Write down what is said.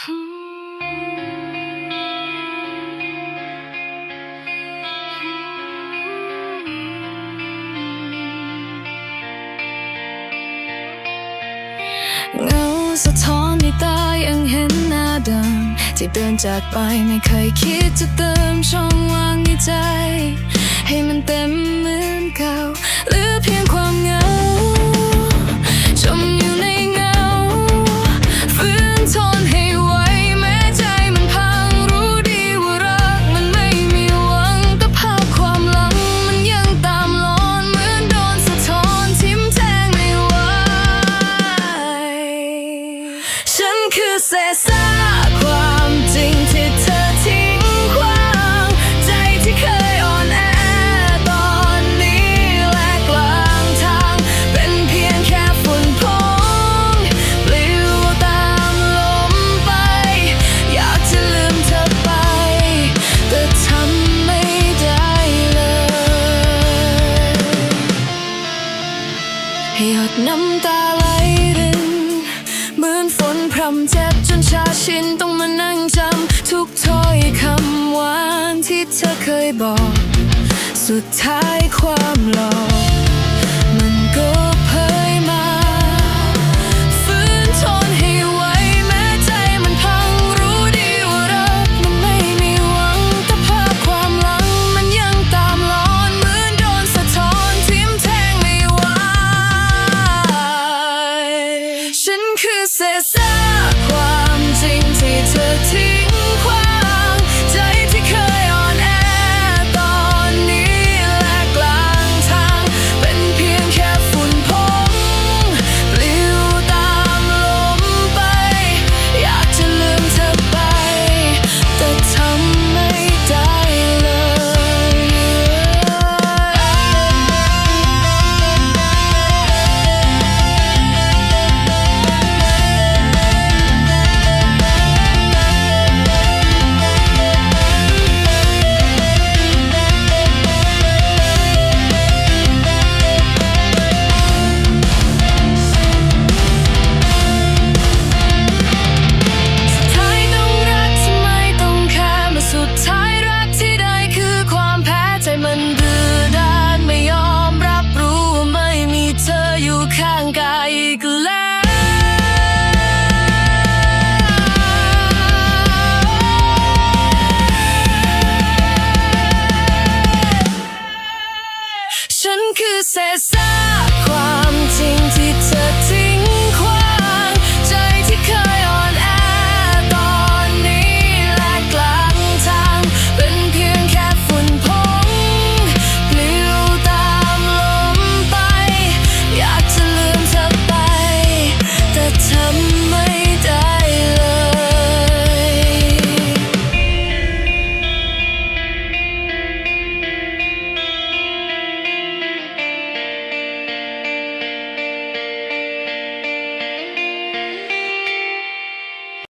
เงาสะท้อนในตายังเห็นหน้าเดิมที่เดินจากไปไม่เคยคิดจะเติมช่องว่างในใจ ให้มันเต็มเหมือนเก่า ดน้ำตาไหลรินเหมือนฝนพรำเจ็บจนชาชินต้องมานั่งจำ ทุกถ้อยคำหวานที่เธอเคยบอก สุดท้ายความหลอก cause I.